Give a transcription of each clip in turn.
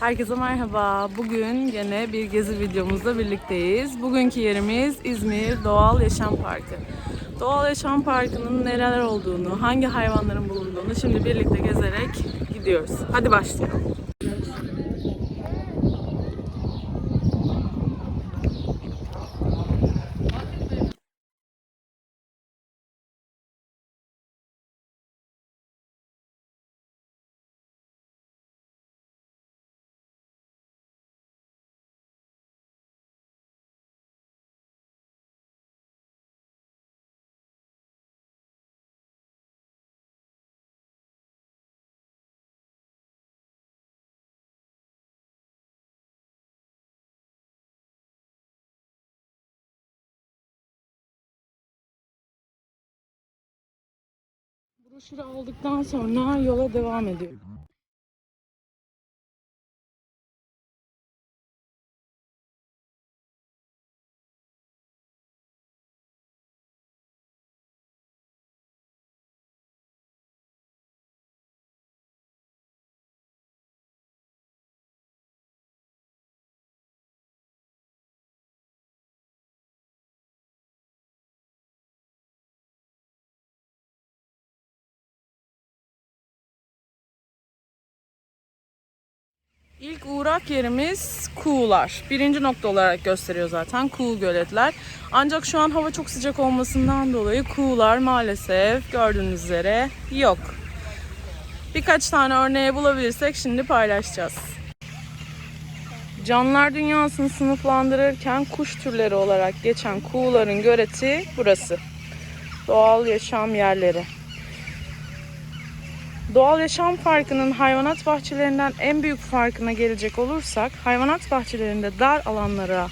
Herkese merhaba. Bugün yine bir gezi videomuzda birlikteyiz. Bugünkü yerimiz İzmir Doğal Yaşam Parkı. Doğal Yaşam Parkı'nın neler olduğunu, hangi hayvanların bulunduğunu şimdi birlikte gezerek gidiyoruz. Hadi başlayalım. Broşürü aldıktan sonra yola devam ediyoruz. İlk uğrak yerimiz Kuğular. Birinci nokta olarak gösteriyor zaten Kuğu göletler. Ancak şu an hava çok sıcak olmasından dolayı Kuğular maalesef gördüğünüz üzere yok. Birkaç tane örneği bulabilirsek şimdi paylaşacağız. Canlılar dünyasını sınıflandırırken kuş türleri olarak geçen kuğuların göleti burası. Doğal yaşam yerleri. Doğal Yaşam Parkı'nın hayvanat bahçelerinden en büyük farkına gelecek olursak, hayvanat bahçelerinde dar alanlara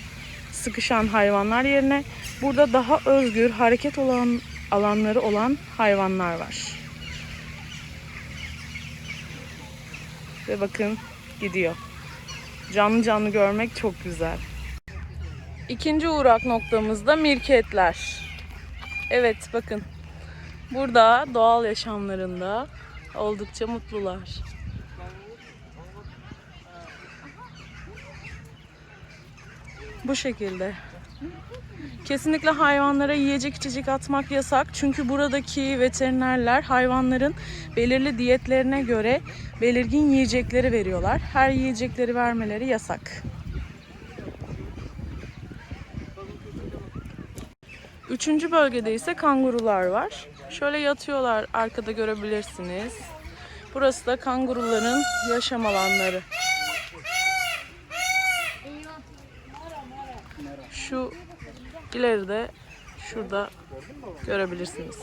sıkışan hayvanlar yerine burada daha özgür hareket olan alanları olan hayvanlar var. Ve bakın gidiyor. Canlı canlı görmek çok güzel. İkinci uğrak noktamızda mirketler. Evet bakın. Burada doğal yaşamlarında oldukça mutlular. Bu şekilde. Kesinlikle hayvanlara yiyecek içecek atmak yasak. Çünkü buradaki veterinerler hayvanların belirli diyetlerine göre belirgin yiyecekleri veriyorlar. Her yiyecekleri vermeleri yasak. Üçüncü bölgede ise kangurular var. Şöyle yatıyorlar arkada görebilirsiniz. Burası da kanguruların yaşam alanları. Şu ileride şurada görebilirsiniz.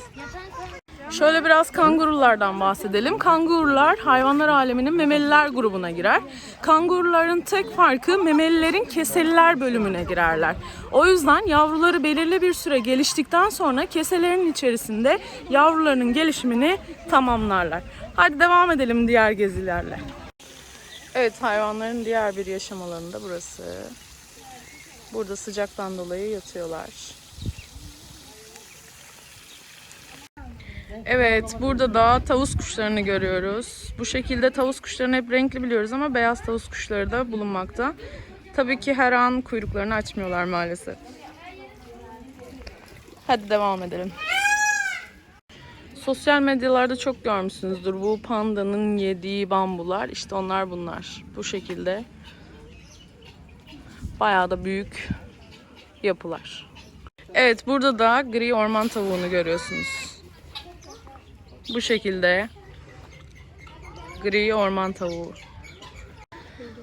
Şöyle biraz kangurulardan bahsedelim. Kangurular hayvanlar aleminin memeliler grubuna girer. Kanguruların tek farkı memelilerin keseliler bölümüne girerler. O yüzden yavruları belirli bir süre geliştikten sonra keselerin içerisinde yavrularının gelişimini tamamlarlar. Hadi devam edelim diğer gezilerle. Evet hayvanların diğer bir yaşam alanı da burası. Burada sıcaktan dolayı yatıyorlar. Evet, burada da tavus kuşlarını görüyoruz. Bu şekilde tavus kuşlarını hep renkli biliyoruz ama beyaz tavus kuşları da bulunmakta. Tabii ki her an kuyruklarını açmıyorlar maalesef. Hadi devam edelim. Sosyal medyalarda çok görmüşsünüzdür. Bu pandanın yediği bambular. İşte onlar bunlar. Bu şekilde. Bayağı da büyük yapılar. Evet, burada da gri orman tavuğunu görüyorsunuz. Bu şekilde gri orman tavuğu.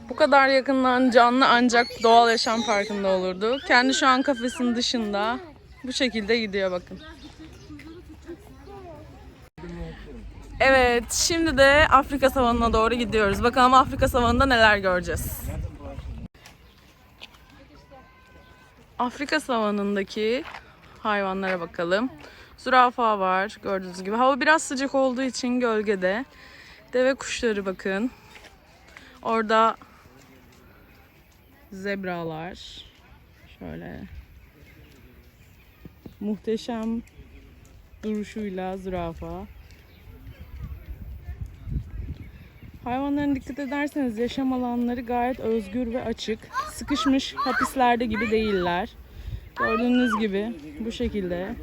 Bu kadar yakından canlı ancak doğal yaşam parkında olurdu. Kendi şu an kafesin dışında bu şekilde gidiyor bakın. Evet, şimdi de Afrika savanına doğru gidiyoruz. Bakalım Afrika savanında neler göreceğiz. Afrika savanındaki hayvanlara bakalım. Zürafa var gördüğünüz gibi. Hava biraz sıcak olduğu için gölgede. Deve kuşları bakın. Orada zebralar. Şöyle. Muhteşem duruşuyla zürafa. Hayvanların dikkat ederseniz yaşam alanları gayet özgür ve açık. Sıkışmış hapislerde gibi değiller. Gördüğünüz gibi bu şekilde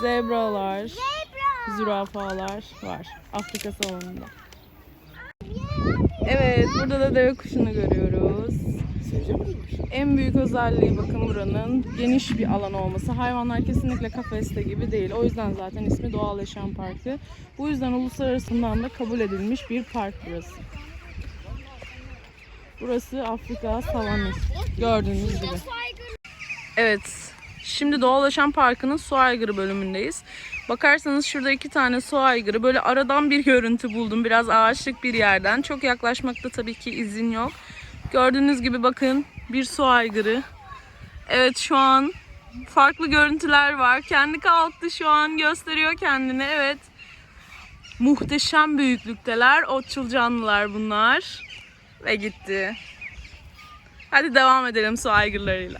zebralar, zürafalar var Afrika savanında. Evet, burada da deve kuşunu görüyoruz. En büyük özelliği bakın buranın geniş bir alan olması. Hayvanlar kesinlikle kafeste gibi değil. O yüzden zaten ismi Doğal Yaşam Parkı. Bu yüzden uluslararasından da kabul edilmiş bir park burası. Burası Afrika savanası. Gördüğünüz gibi. Evet. Şimdi Doğal Yaşam Parkı'nın su aygırı bölümündeyiz. Bakarsanız şurada iki tane su aygırı. Böyle aradan bir görüntü buldum. Biraz ağaçlık bir yerden. Çok yaklaşmakta tabii ki izin yok. Gördüğünüz gibi bakın bir su aygırı. Evet şu an farklı görüntüler var. Kendi kalktı şu an gösteriyor kendini. Evet. Muhteşem büyüklükteler. Otçul canlılar bunlar. Ve gitti. Hadi devam edelim su aygırlarıyla.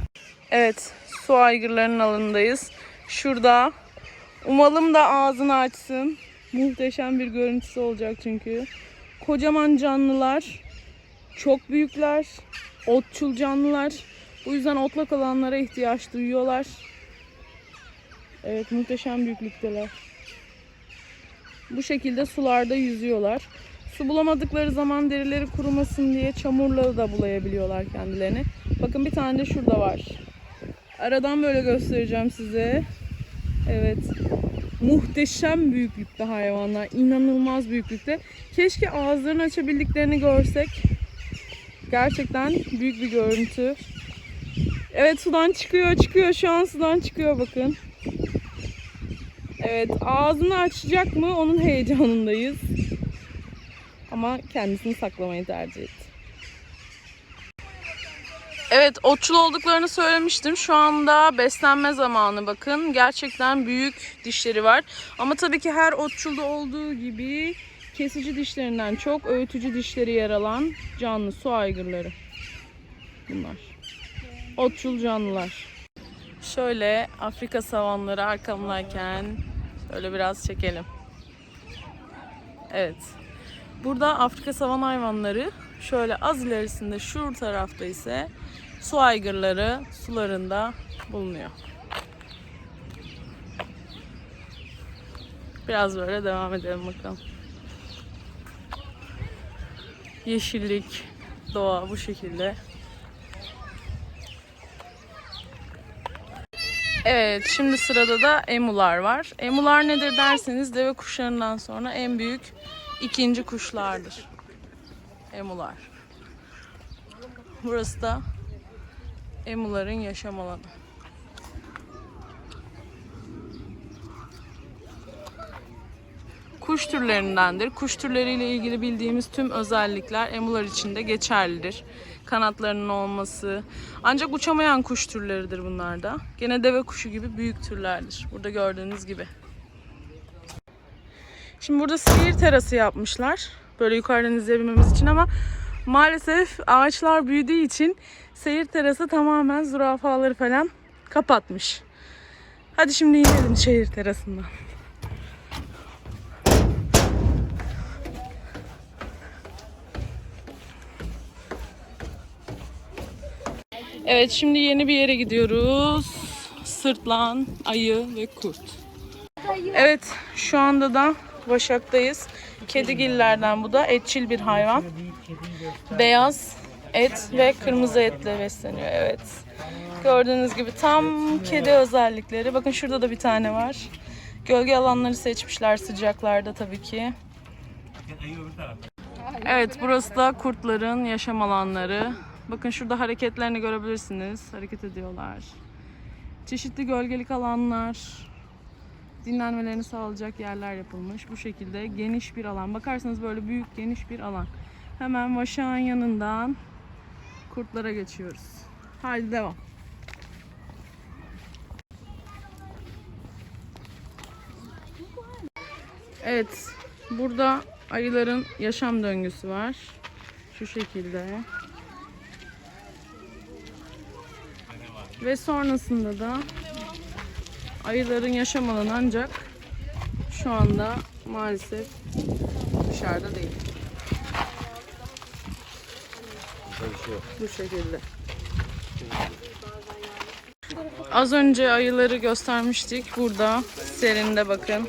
Evet, su aygırlarının alanındayız. Şurada. Umalım da ağzını açsın. Muhteşem bir görüntüsü olacak çünkü. Kocaman canlılar. Çok büyükler. Otçul canlılar. Bu yüzden otlak alanlara ihtiyaç duyuyorlar. Evet, muhteşem büyüklükteler. Bu şekilde sularda yüzüyorlar. Su bulamadıkları zaman derileri kurumasın diye çamurla da bulayabiliyorlar kendilerini. Bakın bir tane de şurada var. Aradan böyle göstereceğim size. Evet. Muhteşem büyüklükte hayvanlar. inanılmaz büyüklükte. Keşke ağızlarını açabildiklerini görsek. Gerçekten büyük bir görüntü. Evet sudan çıkıyor çıkıyor. Şu an sudan çıkıyor bakın. Evet ağzını açacak mı onun heyecanındayız. Ama kendisini saklamayı tercih etti. Evet, otçul olduklarını söylemiştim. Şu anda beslenme zamanı bakın. Gerçekten büyük dişleri var. Ama tabii ki her otçulda olduğu gibi kesici dişlerinden çok öğütücü dişleri yer alan canlı su aygırları. Bunlar. Otçul canlılar. Şöyle Afrika savanları arkamdayken şöyle biraz çekelim. Evet. Burada Afrika savan hayvanları şöyle az ilerisinde şu tarafta ise su aygırları sularında bulunuyor. Biraz böyle devam edelim bakalım. Yeşillik, doğa bu şekilde. Evet, şimdi sırada da emular var. Emular nedir derseniz deve kuşlarından sonra en büyük ikinci kuşlardır. Emular. Burası da emuların yaşam alanı. Kuş türlerindendir. Kuş türleriyle ilgili bildiğimiz tüm özellikler emular için de geçerlidir. Kanatlarının olması. Ancak uçamayan kuş türleridir bunlar da. Gene deve kuşu gibi büyük türlerdir. Burada gördüğünüz gibi. Şimdi burada seyir terası yapmışlar. Böyle yukarıdan izleyebilmemiz için ama maalesef ağaçlar büyüdüğü için seyir terası tamamen zürafaları falan kapatmış. Hadi şimdi inelim şehir terasından. Evet şimdi yeni bir yere gidiyoruz. Sırtlan, ayı ve kurt. Evet şu anda da Başak'tayız. Kedigillerden bu da etçil bir hayvan. Beyaz et ve kırmızı etle besleniyor. Evet. Gördüğünüz gibi tam kedi özellikleri. Bakın şurada da bir tane var. Gölge alanları seçmişler sıcaklarda tabii ki. Evet burası da kurtların yaşam alanları. Bakın şurada hareketlerini görebilirsiniz. Hareket ediyorlar. Çeşitli gölgelik alanlar, dinlenmelerini sağlayacak yerler yapılmış. Bu şekilde geniş bir alan. Bakarsanız böyle büyük geniş bir alan. Hemen Vaşak'ın yanından kurtlara geçiyoruz. Haydi devam. Evet. Burada ayıların yaşam döngüsü var. Şu şekilde. Ve sonrasında da Ayıların yaşam alanı ancak şu anda maalesef dışarıda değil. Bu şekilde. Az önce ayıları göstermiştik. Burada serinde bakın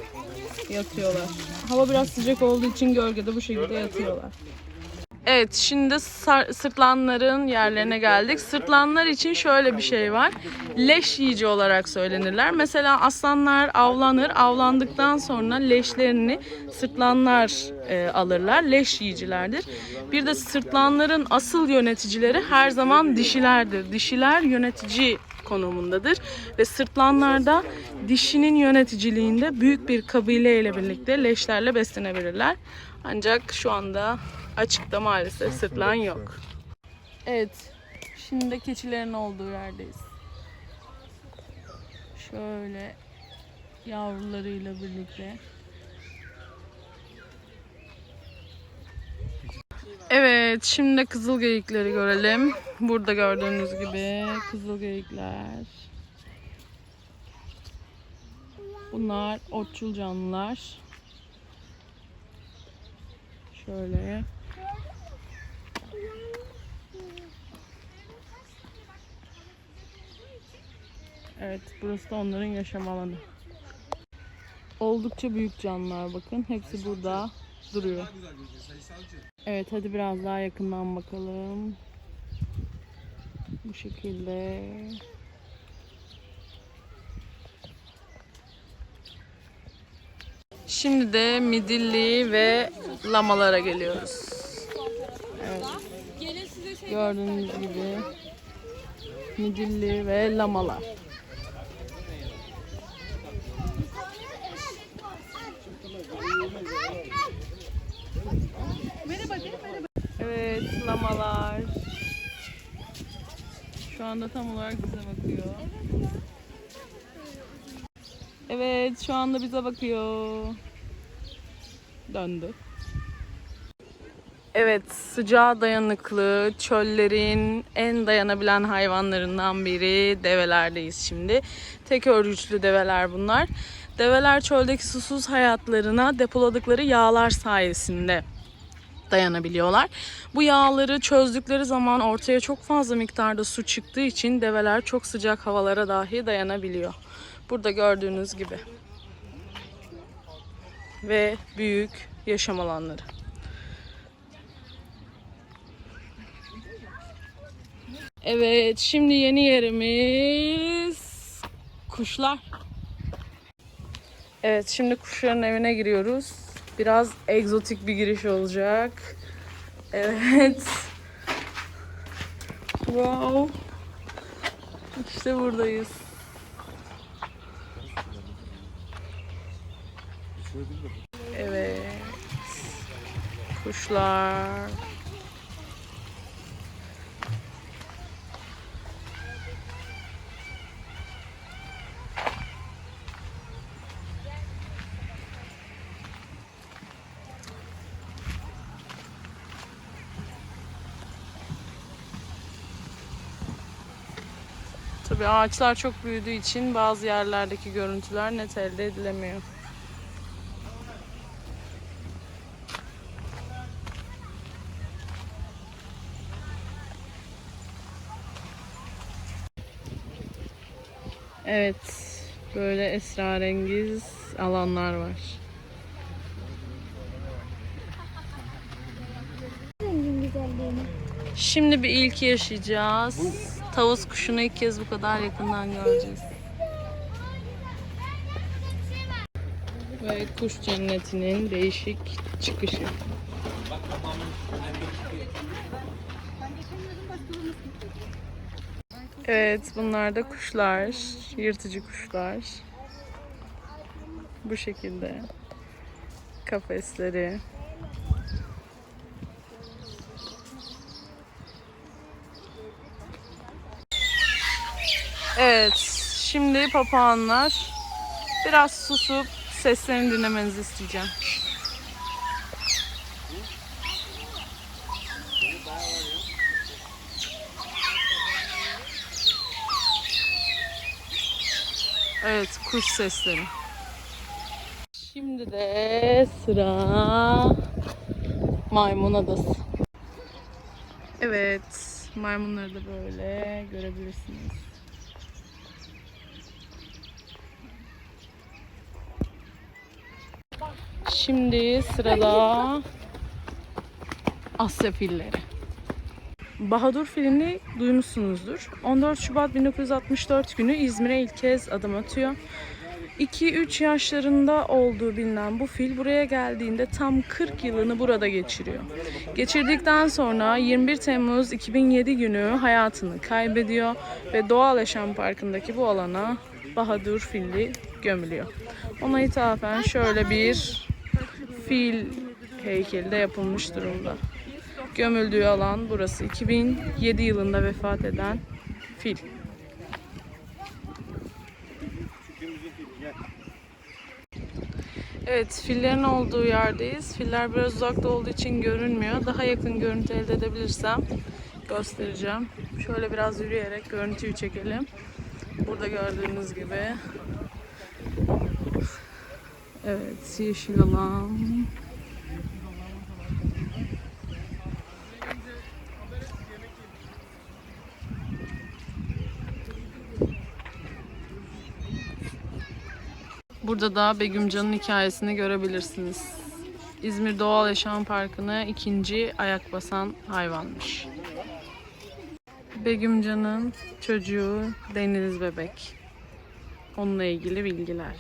yatıyorlar. Hava biraz sıcak olduğu için gölgede bu şekilde yatıyorlar. Evet şimdi sırtlanların yerlerine geldik. Sırtlanlar için şöyle bir şey var. Leş yiyici olarak söylenirler. Mesela aslanlar avlanır. Avlandıktan sonra leşlerini sırtlanlar e, alırlar. Leş yiyicilerdir. Bir de sırtlanların asıl yöneticileri her zaman dişilerdir. Dişiler yönetici konumundadır ve sırtlanlarda dişinin yöneticiliğinde büyük bir kabile ile birlikte leşlerle beslenebilirler. Ancak şu anda açıkta maalesef sırtlan yok. Evet, şimdi de keçilerin olduğu yerdeyiz. Şöyle yavrularıyla birlikte. Evet, şimdi de kızıl geyikleri görelim. Burada gördüğünüz gibi kızıl geyikler. Bunlar otçul canlılar. Şöyle. Evet, burası da onların yaşam alanı. Oldukça büyük canlılar bakın. Hepsi burada duruyor. Evet, hadi biraz daha yakından bakalım. Bu şekilde. Şimdi de midilli ve lamalara geliyoruz. Evet. Gördüğünüz gibi midilli ve lamalar. Evet, lamalar. Şu anda tam olarak bize bakıyor. Evet, şu anda bize bakıyor. Döndü. Evet, sıcağa dayanıklı, çöllerin en dayanabilen hayvanlarından biri develerdeyiz şimdi. Tek örgüçlü develer bunlar. Develer çöldeki susuz hayatlarına depoladıkları yağlar sayesinde dayanabiliyorlar. Bu yağları çözdükleri zaman ortaya çok fazla miktarda su çıktığı için develer çok sıcak havalara dahi dayanabiliyor. Burada gördüğünüz gibi. Ve büyük yaşam alanları. Evet, şimdi yeni yerimiz kuşlar. Evet, şimdi kuşların evine giriyoruz. Biraz egzotik bir giriş olacak. Evet. Wow. İşte buradayız. Evet. Kuşlar. Tabii ağaçlar çok büyüdüğü için bazı yerlerdeki görüntüler net elde edilemiyor. Evet, böyle esrarengiz alanlar var. Şimdi bir ilk yaşayacağız. Tavus kuşunu ilk kez bu kadar yakından göreceğiz. Ve kuş cennetinin değişik çıkışı. Evet, bunlar da kuşlar, yırtıcı kuşlar. Bu şekilde kafesleri. Evet, şimdi papağanlar biraz susup seslerini dinlemenizi isteyeceğim. Evet, kuş sesleri. Şimdi de sıra maymun adası. Evet, maymunları da böyle görebilirsiniz. Şimdi sırada Asya filleri. Bahadur filini duymuşsunuzdur. 14 Şubat 1964 günü İzmir'e ilk kez adım atıyor. 2-3 yaşlarında olduğu bilinen bu fil buraya geldiğinde tam 40 yılını burada geçiriyor. Geçirdikten sonra 21 Temmuz 2007 günü hayatını kaybediyor ve Doğal Yaşam Parkı'ndaki bu alana Bahadur Filli gömülüyor. Ona ithafen şöyle bir fil heykeli de yapılmış durumda. Gömüldüğü alan burası. 2007 yılında vefat eden fil. Evet, fillerin olduğu yerdeyiz. Filler biraz uzakta olduğu için görünmüyor. Daha yakın görüntü elde edebilirsem göstereceğim. Şöyle biraz yürüyerek görüntüyü çekelim. Burada gördüğünüz gibi. Evet, yeşil alan. Burada da Begümcan'ın hikayesini görebilirsiniz. İzmir Doğal Yaşam Parkı'na ikinci ayak basan hayvanmış. Begümcan'ın çocuğu Deniz Bebek. Onunla ilgili bilgiler.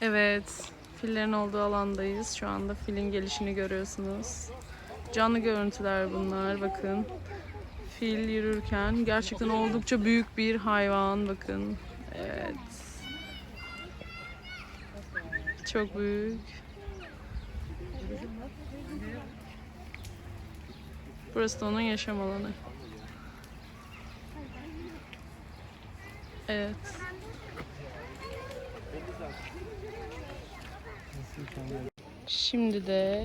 Evet, fillerin olduğu alandayız. Şu anda filin gelişini görüyorsunuz. Canlı görüntüler bunlar. Bakın fil yürürken gerçekten oldukça büyük bir hayvan bakın. Evet. Çok büyük. Burası da onun yaşam alanı. Evet. Şimdi de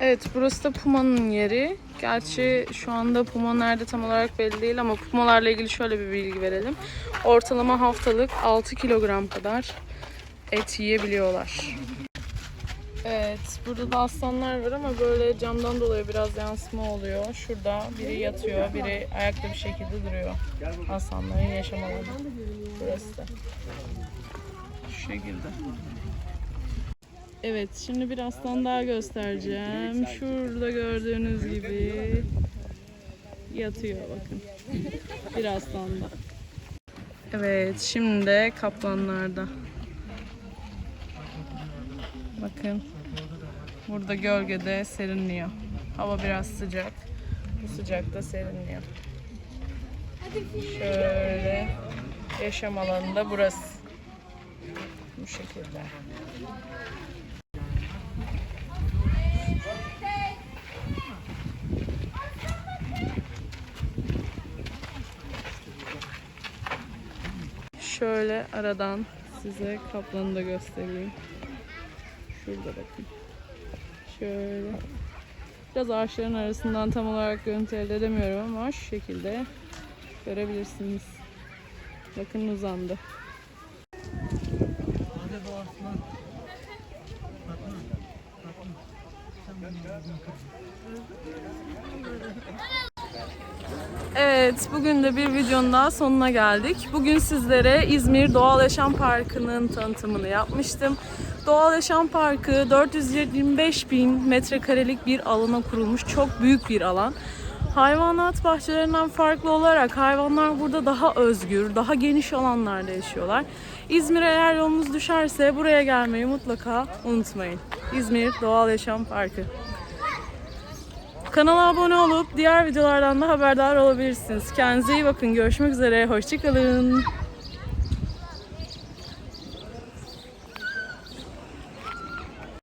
Evet burası da Puma'nın yeri. Gerçi şu anda Puma nerede tam olarak belli değil ama Pumalarla ilgili şöyle bir bilgi verelim. Ortalama haftalık 6 kilogram kadar et yiyebiliyorlar. Evet burada da aslanlar var ama böyle camdan dolayı biraz yansıma oluyor. Şurada biri yatıyor, biri ayakta bir şekilde duruyor. Aslanların yaşam alanı. Burası da. Şu şekilde. Evet, şimdi bir aslan daha göstereceğim. Şurada gördüğünüz gibi yatıyor bakın. Bir aslan da. Evet, şimdi kaplanlarda. Bakın. Burada gölgede serinliyor. Hava biraz sıcak. Bu sıcakta serinliyor. Şöyle yaşam alanında burası. Bu şekilde. Şöyle aradan size kaplanı da göstereyim. Şurada bakın. Şöyle. Biraz ağaçların arasından tam olarak görüntü elde edemiyorum ama şu şekilde görebilirsiniz. Bakın uzandı. Evet, bugün de bir videonun daha sonuna geldik. Bugün sizlere İzmir Doğal Yaşam Parkı'nın tanıtımını yapmıştım. Doğal Yaşam Parkı 425 bin metrekarelik bir alana kurulmuş. Çok büyük bir alan. Hayvanat bahçelerinden farklı olarak hayvanlar burada daha özgür, daha geniş alanlarda yaşıyorlar. İzmir'e eğer yolunuz düşerse buraya gelmeyi mutlaka unutmayın. İzmir Doğal Yaşam Parkı. Kanala abone olup diğer videolardan da haberdar olabilirsiniz. Kendinize iyi bakın. Görüşmek üzere. Hoşçakalın.